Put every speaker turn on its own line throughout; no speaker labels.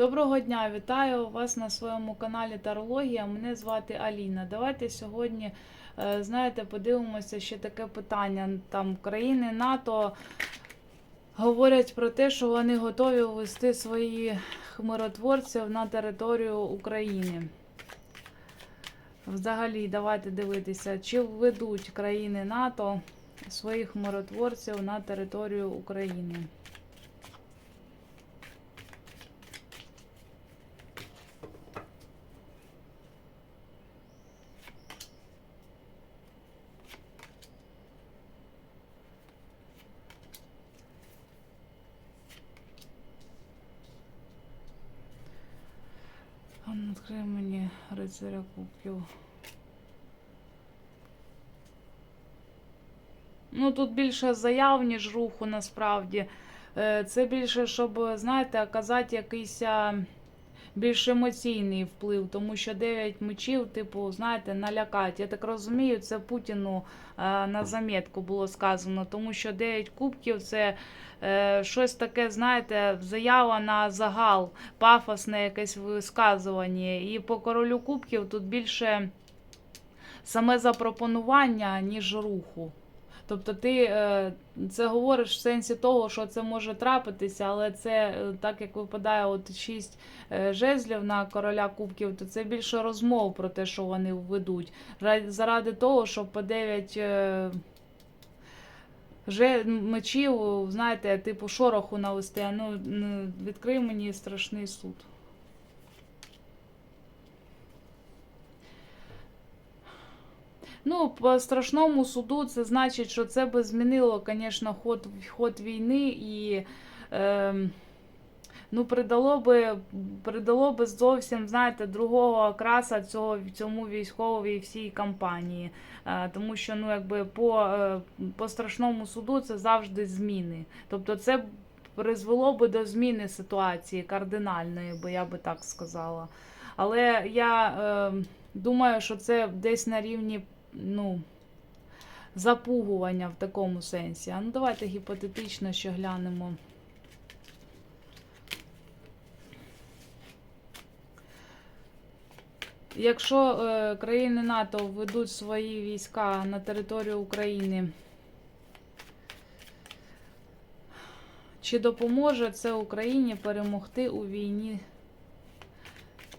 Доброго дня, вітаю вас на своєму каналі Тарологія. Мене звати Аліна. Давайте сьогодні, е, знаєте, подивимося ще таке питання. Там країни НАТО говорять про те, що вони готові ввести своїх миротворців на територію України. Взагалі, давайте дивитися, чи введуть країни НАТО своїх миротворців на територію України. А открыл мне рицаря кубків. Ну, тут більше заяв, ніж руху, насправді. Е, Це більше, щоб, знаєте, оказати якийсь більш емоційний вплив, тому що 9 мечів, типу, знаєте, налякати. Я так розумію, це Путіну е, на замітку було сказано, тому що 9 кубків це е, щось таке, знаєте, заява на загал, пафосне якесь висказування. І по королю кубків тут більше саме запропонування, ніж руху. Тобто ти е, це говориш в сенсі того, що це може трапитися, але це е, так як випадає от шість е, жезлів на короля кубків, то це більше розмов про те, що вони введуть. Заради того, щоб по 9 е, мечів, знаєте, типу шороху навести. Ну, ну, відкрий мені страшний суд. Ну, по страшному суду це значить, що це би змінило, звісно, ход, ход війни і е, ну, придало би, придало би зовсім, знаєте, другого окраса цього, цьому військовій всій кампанії. Е, тому що, ну, якби по, е, по страшному суду це завжди зміни. Тобто це призвело би до зміни ситуації кардинальної, би я би так сказала. Але я е, думаю, що це десь на рівні ну, запугування в такому сенсі. А ну давайте гіпотетично ще глянемо. Якщо е, країни НАТО введуть свої війська на територію України, чи допоможе це Україні перемогти у війні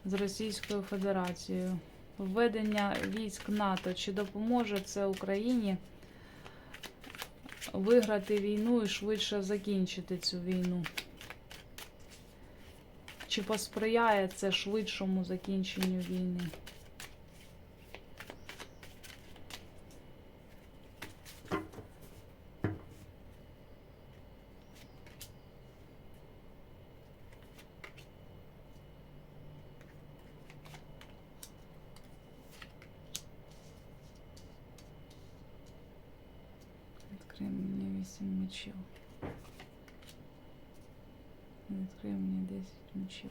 з Російською Федерацією? Введення військ НАТО, чи допоможе це Україні виграти війну і швидше закінчити цю війну? Чи посприяє це швидшому закінченню війни? Відкрий мені 8 мечів. Відкрий мені 10 мечів.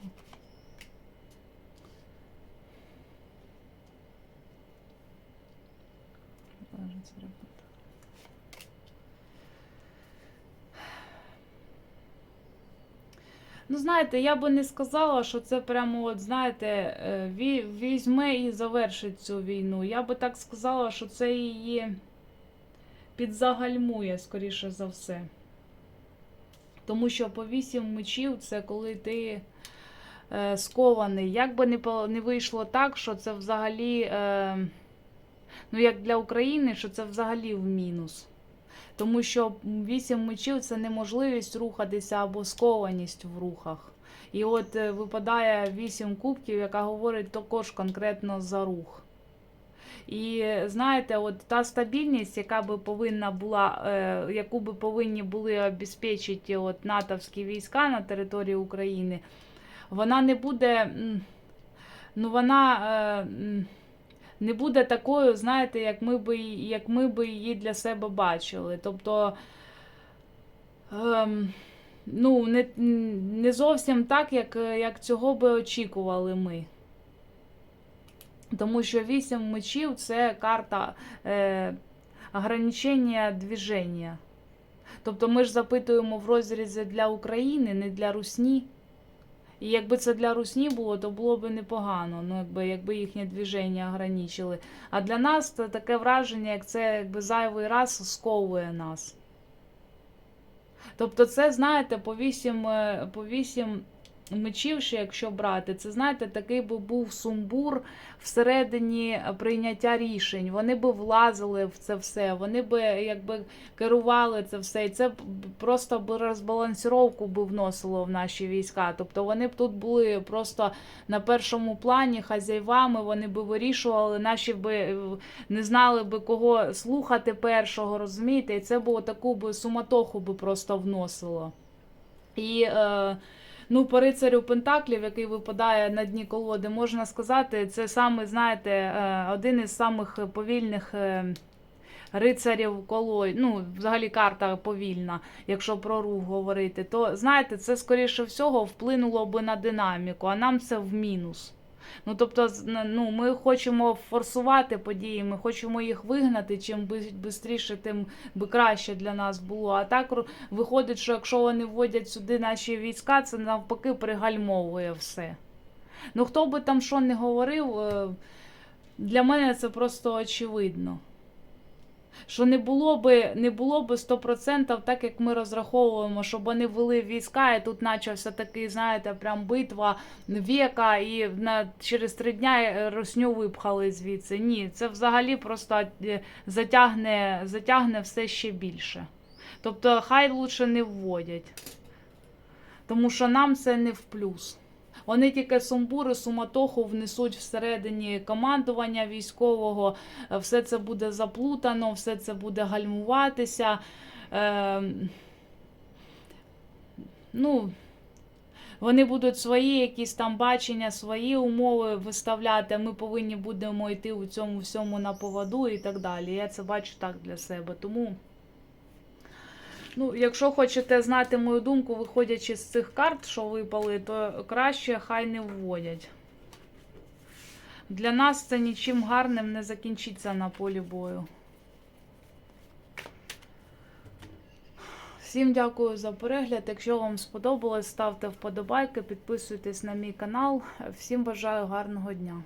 Це робота. Ну, знаєте, я би не сказала, що це прямо, от, знаєте, е, візьме і завершить цю війну. Я би так сказала, що це її підзагальмує, скоріше за все. Тому що по вісім мечів це коли ти е, скований. Як би не, не вийшло так, що це взагалі, е, ну як для України, що це взагалі в мінус. Тому що вісім мечів це неможливість рухатися або скованість в рухах. І от е, випадає вісім кубків, яка говорить також конкретно за рух. І знаєте, от та стабільність, яка би повинна була, е, яку би повинні були обезпечити от натовські війська на території України, вона не буде, ну вона е, не буде такою, знаєте, як ми би, як ми би її для себе бачили. Тобто, ем, ну, не, не зовсім так, як, як цього би очікували ми. Тому що вісім мечів це карта е, ограничення движення. Тобто ми ж запитуємо в розрізі для України, не для Русні. І якби це для русні було, то було б непогано, ну якби, якби їхнє движення ограничили. А для нас це таке враження, як це якби зайвий раз сковує нас. Тобто, це, знаєте, по вісім, е, по вісім мечів, ще якщо брати, це знаєте, такий би був сумбур всередині прийняття рішень. Вони би влазили в це все, вони би якби керували це все, і це б просто би розбалансировку би вносило в наші війська. Тобто вони б тут були просто на першому плані хазяйвами, вони би вирішували, наші би е, не знали би кого слухати першого, розумієте? І це б таку би суматоху би просто вносило. І е, ну, по рицарю Пентаклів, який випадає на дні колоди, можна сказати, це саме, знаєте, е, один із самих повільних. е, Рицарів колой, ну, взагалі карта повільна, якщо про рух говорити, то знаєте, це скоріше всього вплинуло би на динаміку, а нам це в мінус. Ну, тобто, ну, ми хочемо форсувати події, ми хочемо їх вигнати. Чим швидше, тим би краще для нас було. А так виходить, що якщо вони вводять сюди наші війська, це навпаки пригальмовує все. Ну, хто би там що не говорив, е, для мене це просто очевидно. Що не було би не було би 100% так, як ми розраховуємо, щоб вони ввели війська, і тут почався такий, знаєте, прям битва віка, і на через три дня е, росню випхали звідси. Ні, це взагалі просто е, затягне, затягне все ще більше. Тобто, хай лучше не вводять, тому що нам це не в плюс. Вони тільки сумбури, суматоху внесуть всередині командування військового, е, все це буде заплутано, все це буде гальмуватися. Е, ну, вони будуть свої якісь там бачення, свої умови виставляти. Ми повинні будемо йти у цьому всьому на поводу і так далі. Я це бачу так для себе. Тому. Ну, якщо хочете знати мою думку, виходячи з цих карт, що випали, то краще хай не вводять. Для нас це нічим гарним не закінчиться на полі бою. Всім дякую за перегляд. Якщо вам сподобалось, ставте вподобайки, підписуйтесь на мій канал. Всім бажаю гарного дня.